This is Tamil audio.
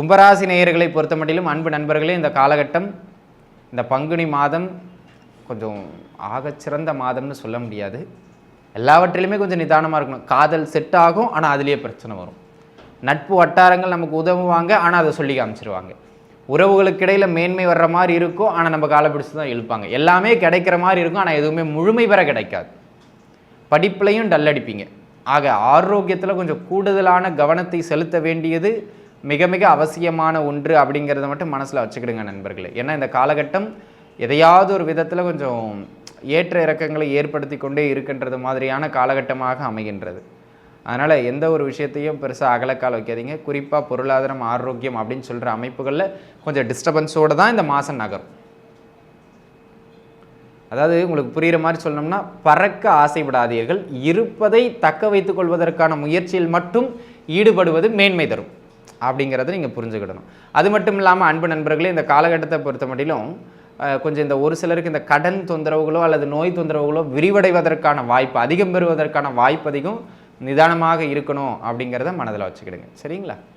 கும்பராசி நேயர்களை பொறுத்த மட்டிலும் அன்பு நண்பர்களே இந்த காலகட்டம் இந்த பங்குனி மாதம் கொஞ்சம் ஆகச்சிறந்த மாதம்னு சொல்ல முடியாது. எல்லாவற்றிலுமே கொஞ்சம் நிதானமாக இருக்கணும். காதல் செட் ஆகும் ஆனால் அதுலேயே பிரச்சனை வரும். நட்பு வட்டாரங்கள் நமக்கு உதவுவாங்க ஆனால் அதை சொல்லி காமிச்சிருவாங்க. உறவுகளுக்கு இடையில் மேன்மை வர்ற மாதிரி இருக்கும் ஆனால் நம்ம காலை பிடிச்சி தான் இழுப்பாங்க. எல்லாமே கிடைக்கிற மாதிரி இருக்கும் ஆனால் எதுவுமே முழுமை பெற கிடைக்காது. படிப்புலையும் டல் அடிப்பீங்க. ஆக ஆரோக்கியத்தில் கொஞ்சம் கூடுதலான கவனத்தை செலுத்த வேண்டியது மிக மிக அவசியமான ஒன்று அப்படிங்கிறத மட்டும் மனசில் வச்சுக்கிடுங்க நண்பர்களே. ஏன்னா இந்த காலகட்டம் எதையாவது ஒரு விதத்தில் கொஞ்சம் ஏற்ற இறக்கங்களை ஏற்படுத்தி கொண்டே இருக்கின்றது மாதிரியான காலகட்டமாக அமைகின்றது. அதனால் எந்த ஒரு விஷயத்தையும் பெருசாக அகலக்கால் வைக்காதீங்க. குறிப்பாக பொருளாதாரம் ஆரோக்கியம் அப்படின்னு சொல்கிற அமைப்புகளில் கொஞ்சம் டிஸ்டர்பன்ஸோடு தான் இந்த மாதம் நகரும். அதாவது உங்களுக்கு புரிகிற மாதிரி சொல்லணும்னா பறக்க ஆசைப்படாதீர்கள். இருப்பதை தக்க வைத்துக் கொள்வதற்கான முயற்சியில் மட்டும் ஈடுபடுவது மேன்மை தரும். அப்படிங்கிறத நீங்கள் புரிஞ்சுக்கிடணும். அது மட்டும் இல்லாமல் அன்பு நண்பர்களே இந்த காலகட்டத்தை பொறுத்த மட்டிலும் கொஞ்சம் இந்த ஒரு சிலருக்கு இந்த கடன் தொந்தரவுகளோ அல்லது நோய் தொந்தரவுகளோ விரிவடைவதற்கான வாய்ப்பு அதிகம் பெறுவதற்கான வாய்ப்பு அதிகம் நிதானமாக இருக்கணும் அப்படிங்கிறத மனதில் வச்சுக்கிடுங்க. சரிங்களா?